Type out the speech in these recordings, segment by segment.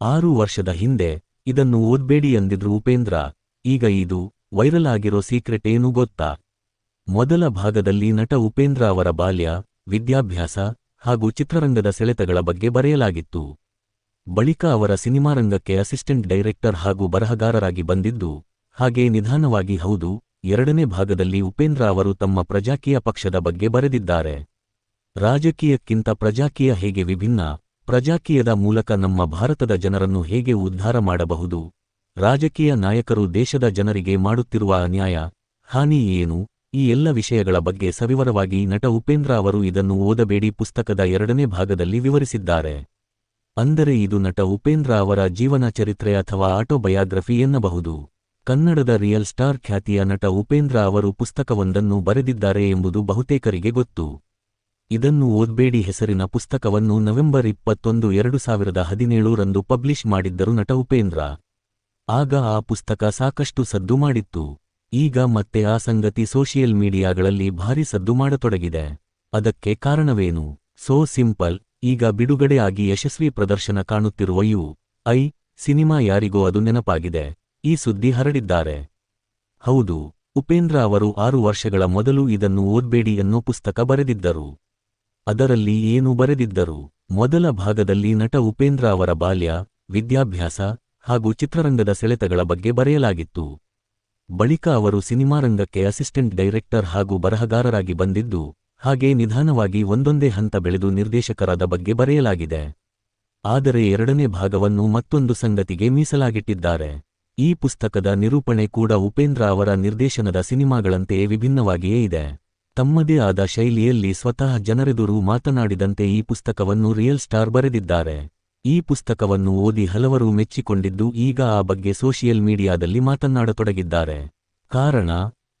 ಆರು ವರ್ಷದ ಹಿಂದೆ ಇದನ್ನು ಓದ್ಬೇಡಿ ಎಂದಿದ್ರು ಉಪೇಂದ್ರ, ಈಗ ಇದು ವೈರಲ್ ಆಗಿರೋ ಸೀಕ್ರೆಟ್ ಏನು ಗೊತ್ತಾ? ಮೊದಲ ಭಾಗದಲ್ಲಿ ನಟ ಉಪೇಂದ್ರ ಅವರ ಬಾಲ್ಯ, ವಿದ್ಯಾಭ್ಯಾಸ ಹಾಗೂ ಚಿತ್ರರಂಗದ ಸೆಳೆತಗಳ ಬಗ್ಗೆ ಬರೆಯಲಾಗಿತ್ತು. ಬಳಿಕ ಅವರ ಸಿನಿಮಾರಂಗಕ್ಕೆ ಅಸಿಸ್ಟೆಂಟ್ ಡೈರೆಕ್ಟರ್ ಹಾಗೂ ಬರಹಗಾರರಾಗಿ ಬಂದಿದ್ದು, ಹಾಗೆ ನಿಧಾನವಾಗಿ ಹೌದು, ಎರಡನೇ ಭಾಗದಲ್ಲಿ ಉಪೇಂದ್ರ ಅವರು ತಮ್ಮ ಪ್ರಜಾಕೀಯ ಪಕ್ಷದ ಬಗ್ಗೆ ಬರೆದಿದ್ದಾರೆ. ರಾಜಕೀಯಕ್ಕಿಂತ ಪ್ರಜಾಕೀಯ ಹೇಗೆ ವಿಭಿನ್ನ ಪ್ರಜಾಕೀಯದ ಮೂಲಕ ನಮ್ಮ ಭಾರತದ ಜನರನ್ನು ಹೇಗೆ ಉದ್ಧಾರ ಮಾಡಬಹುದು? ರಾಜಕೀಯ ನಾಯಕರು ದೇಶದ ಜನರಿಗೆ ಮಾಡುತ್ತಿರುವ ಅನ್ಯಾಯ, ಹಾನಿ ಏನು? ಈ ಎಲ್ಲ ವಿಷಯಗಳ ಬಗ್ಗೆ ಸವಿವರವಾಗಿ ನಟ ಉಪೇಂದ್ರ ಅವರು ಇದನ್ನು ಓದಬೇಡಿ ಪುಸ್ತಕದ ಎರಡನೇ ಭಾಗದಲ್ಲಿ ವಿವರಿಸಿದ್ದಾರೆ. ಅಂದರೆ ಇದು ನಟ ಉಪೇಂದ್ರ ಅವರ ಜೀವನ ಚರಿತ್ರೆ ಅಥವಾ ಆಟೋಬಯೋಗ್ರಫಿ ಎನ್ನಬಹುದು. ಕನ್ನಡದ ರಿಯಲ್ ಸ್ಟಾರ್ ಖ್ಯಾತಿಯ ನಟ ಉಪೇಂದ್ರ ಅವರು ಪುಸ್ತಕವೊಂದನ್ನು ಬರೆದಿದ್ದಾರೆ ಎಂಬುದು ಬಹುತೇಕರಿಗೆ ಗೊತ್ತು. ಇದನ್ನು ಓದ್ಬೇಡಿ ಹೆಸರಿನ ಪುಸ್ತಕವನ್ನು ನವೆಂಬರ್ ಇಪ್ಪತ್ತೊಂದು, ಎರಡು ಸಾವಿರದ ಹದಿನೇಳು ರಂದು ಪಬ್ಲಿಷ್ ಮಾಡಿದ್ದರು ನಟ ಉಪೇಂದ್ರ. ಆಗ ಆ ಪುಸ್ತಕ ಸಾಕಷ್ಟು ಸದ್ದು ಮಾಡಿತ್ತು. ಈಗ ಮತ್ತೆ ಆ ಸಂಗತಿ ಸೋಷಿಯಲ್ ಮೀಡಿಯಾಗಳಲ್ಲಿ ಭಾರಿ ಸದ್ದು ಮಾಡತೊಡಗಿದೆ. ಅದಕ್ಕೆ ಕಾರಣವೇನು? ಸೋ ಸಿಂಪಲ್, ಈಗ ಬಿಡುಗಡೆಯಾಗಿ ಯಶಸ್ವಿ ಪ್ರದರ್ಶನ ಕಾಣುತ್ತಿರುವ ಯು ಐ ಸಿನಿಮಾ ಯಾರಿಗೋ ಅದು ನೆನಪಾಗಿದೆ. ಈ ಸುದ್ದಿ ಹರಡಿದ್ದಾರೆ. ಹೌದು, ಉಪೇಂದ್ರ ಅವರು ಆರು ವರ್ಷಗಳ ಮೊದಲು ಇದನ್ನು ಓದ್ಬೇಡಿ ಎನ್ನೋ ಪುಸ್ತಕ ಬರೆದಿದ್ದರು. ಅದರಲ್ಲಿ ಏನು ಬರೆದಿದ್ದರು? ಮೊದಲ ಭಾಗದಲ್ಲಿ ನಟ ಉಪೇಂದ್ರ ಅವರ ಬಾಲ್ಯ, ವಿದ್ಯಾಭ್ಯಾಸ ಹಾಗೂ ಚಿತ್ರರಂಗದ ಸೆಳೆತಗಳ ಬಗ್ಗೆ ಬರೆಯಲಾಗಿತ್ತು. ಬಳಿಕ ಅವರು ಸಿನಿಮಾರಂಗಕ್ಕೆ ಅಸಿಸ್ಟೆಂಟ್ ಡೈರೆಕ್ಟರ್ ಹಾಗೂ ಬರಹಗಾರರಾಗಿ ಬಂದಿದ್ದು, ಹಾಗೆ ನಿಧಾನವಾಗಿ ಒಂದೊಂದೇ ಹಂತ ಬೆಳೆದು ನಿರ್ದೇಶಕರಾದ ಬಗ್ಗೆ ಬರೆಯಲಾಗಿದೆ. ಆದರೆ ಎರಡನೇ ಭಾಗವನ್ನು ಮತ್ತೊಂದು ಸಂಗತಿಗೆ ಮೀಸಲಾಗಿಟ್ಟಿದ್ದಾರೆ. ಈ ಪುಸ್ತಕದ ನಿರೂಪಣೆ ಕೂಡ ಉಪೇಂದ್ರ ಅವರ ನಿರ್ದೇಶನದ ಸಿನಿಮಾಗಳಂತೆಯೇ ವಿಭಿನ್ನವಾಗಿಯೇ ಇದೆ. ತಮ್ಮದೇ ಆದ ಶೈಲಿಯಲ್ಲಿ ಸ್ವತಃ ಜನರೆದುರು ಮಾತನಾಡಿದಂತೆ ಈ ಪುಸ್ತಕವನ್ನು ರಿಯಲ್ ಸ್ಟಾರ್ ಬರೆದಿದ್ದಾರೆ. ಈ ಪುಸ್ತಕವನ್ನು ಓದಿ ಹಲವರು ಮೆಚ್ಚಿಕೊಂಡಿದ್ದು ಈಗ ಆ ಬಗ್ಗೆ ಸೋಷಿಯಲ್ ಮೀಡಿಯಾದಲ್ಲಿ ಮಾತನಾಡತೊಡಗಿದ್ದಾರೆ. ಕಾರಣ,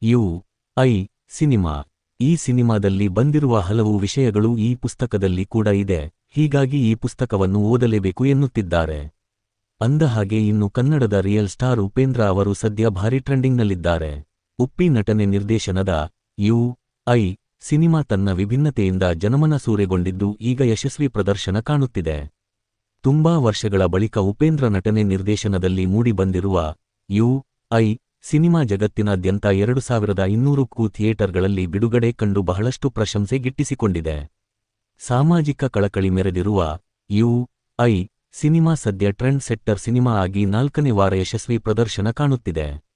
ಯು, ಐ, ಸಿನಿಮಾ. ಈ ಸಿನಿಮಾದಲ್ಲಿ ಬಂದಿರುವ ಹಲವು ವಿಷಯಗಳು ಈ ಪುಸ್ತಕದಲ್ಲಿ ಕೂಡ ಇದೆ. ಹೀಗಾಗಿ ಈ ಪುಸ್ತಕವನ್ನು ಓದಲೇಬೇಕು ಎನ್ನುತ್ತಿದ್ದಾರೆ. ಅಂದಹಾಗೆ ಇನ್ನು ಕನ್ನಡದ ರಿಯಲ್ ಸ್ಟಾರ್ ಉಪೇಂದ್ರ ಅವರು ಸದ್ಯ ಭಾರಿ ಟ್ರೆಂಡಿಂಗ್ನಲ್ಲಿದ್ದಾರೆ. ಉಪ್ಪಿ ನಟನೆ ನಿರ್ದೇಶನದ ಯು ಐ, ಸಿನಿಮಾ ತನ್ನ ವಿಭಿನ್ನತೆಯಿಂದ ಜನಮನ ಸೂರೆಗೊಂಡಿದ್ದು ಈಗ ಯಶಸ್ವಿ ಪ್ರದರ್ಶನ ಕಾಣುತ್ತಿದೆ. ತುಂಬಾ ವರ್ಷಗಳ ಬಳಿಕ ಉಪೇಂದ್ರ ನಟನೆ ನಿರ್ದೇಶನದಲ್ಲಿ ಮೂಡಿಬಂದಿರುವ ಯು, ಐ, ಸಿನಿಮಾ ಜಗತ್ತಿನಾದ್ಯಂತ ಎರಡು ಸಾವಿರದ ಇನ್ನೂರಕ್ಕೂ ಥಿಯೇಟರ್ಗಳಲ್ಲಿ ಬಿಡುಗಡೆ ಕಂಡು ಬಹಳಷ್ಟು ಪ್ರಶಂಸೆ ಗಿಟ್ಟಿಸಿಕೊಂಡಿದೆ. ಸಾಮಾಜಿಕ ಕಳಕಳಿ ಮೆರೆದಿರುವ ಯು, ಐ, ಸಿನಿಮಾ ಸದ್ಯ ಟ್ರೆಂಡ್ ಸೆಟ್ಟರ್ ಸಿನಿಮಾ ಆಗಿ ನಾಲ್ಕನೇ ವಾರ ಯಶಸ್ವಿ ಪ್ರದರ್ಶನ ಕಾಣುತ್ತಿದೆ.